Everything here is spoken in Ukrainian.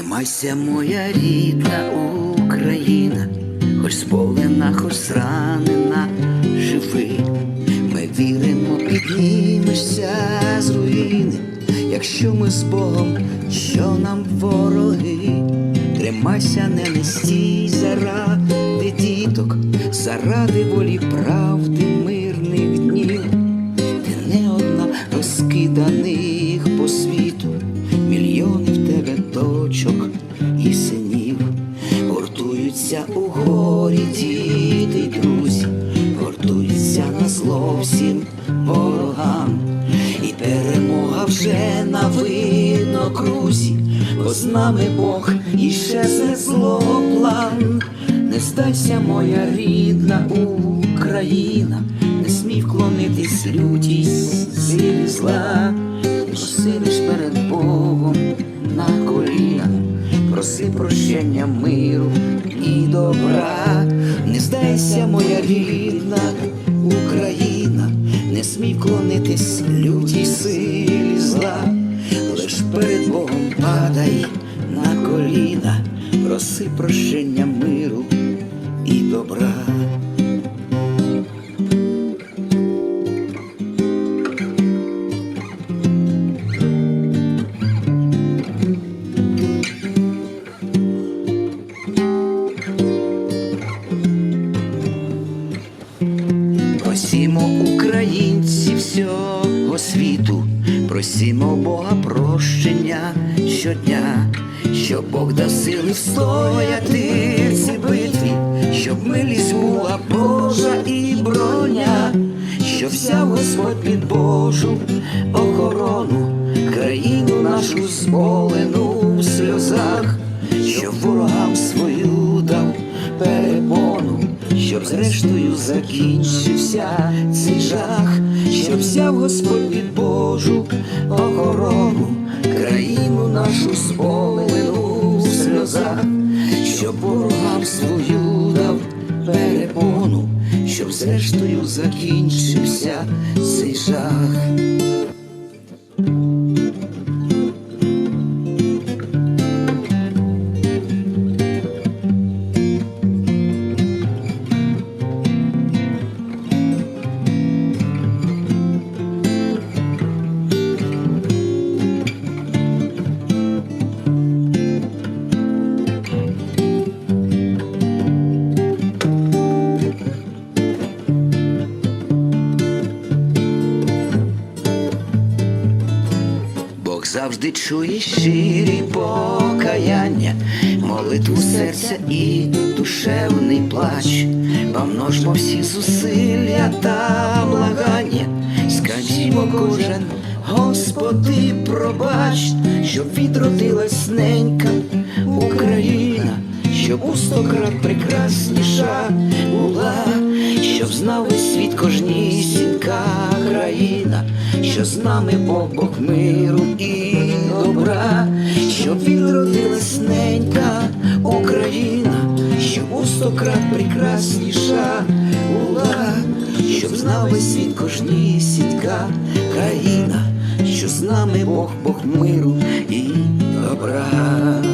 Тримайся, моя рідна Україна, хоч сповнена, хоч зранена, живи. Ми віримо, піднімешся з руїни, якщо ми з Богом, що нам вороги. Тримайся, не нестій заради діток, заради волі правди гуртуються у горі діти друзі, гуртуються на зло всім ворогам, і перемога вже на винокрузі, бо з нами Бог і ще це зло план. Не здайся, моя рідна Україна, не смій вклонитись лютій силі зла, проси лиш проси прощення миру і добра, не здайся, моя рідна Україна, не смій вклонитись лютій силі зла, лиш перед Богом падай на коліна, проси прощення миру і добра. Просімо Бога прощення щодня, щоб Бог дав сили встояти в цій битві, щоб милість була Божа і броня, щоб взяв Господь під Божу охорону, країну нашу зболену в сльозах, щоб ворогам свою дав перепону щоб зрештою закінчився цей жах, щоб взяв Господь під Божу охорону, країну нашу сполину в сльозах, щоб ворогам свою дав перепону, щоб зрештою закінчився цей жах. Завжди чує щирі покаяння, молитву серця і душевний плач, помножмо всі зусилля та благання, скажімо кожен, Господи, пробач, щоб відродилась ненька Україна, щоб у сто крат прекрасніша була, щоб знав весь світ кожнісінька країна, що з нами Бог, Бог миру і добра, щоб відродилась ненька Україна, щоб у сто крат прекрасніша була, щоб знав весь світ кожнісінька країна, що з нами Бог, Бог миру і добра.